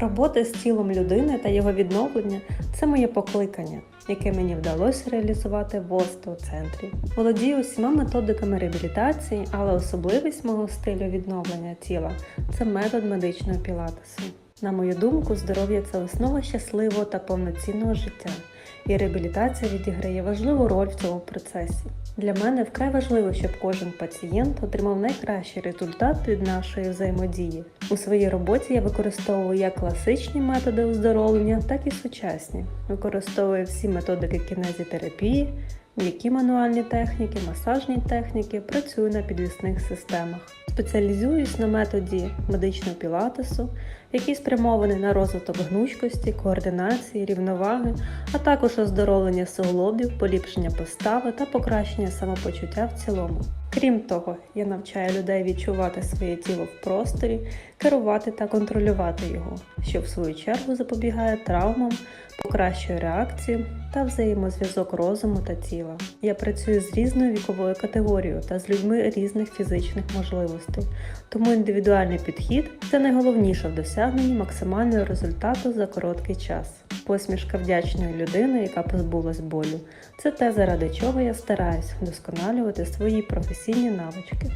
Робота з тілом людини та його відновлення це моє покликання, яке мені вдалося реалізувати в остеоцентрі. Володію усіма методиками реабілітації, але особливість мого стилю відновлення тіла це метод медичного пілатесу. На мою думку, здоров'я це основа щасливого та повноцінного життя, і реабілітація відіграє важливу роль в цьому процесі. Для мене вкрай важливо, щоб кожен пацієнт отримав найкращий результат від нашої взаємодії. У своїй роботі я використовую як класичні методи оздоровлення, так і сучасні. Використовую всі методики кінезітерапії, м'які мануальні техніки, масажні техніки, працюю на підвісних системах. Спеціалізуюсь на методі медичного пілатесу, який спрямований на розвиток гнучкості, координації, рівноваги, а також оздоровлення суглобів, поліпшення постави та покращення самопочуття в цілому. Крім того, я навчаю людей відчувати своє тіло в просторі, керувати та контролювати його, що в свою чергу запобігає травмам, покращує реакцію та взаємозв'язок розуму та тіла. Я працюю з різною віковою категорією та з людьми різних фізичних можливостей, тому індивідуальний підхід це найголовніше в досягненні максимального результату за короткий час. Посмішка вдячної людини, яка позбулась болю, це те, заради чого я стараюсь вдосконалювати свої професійні навички.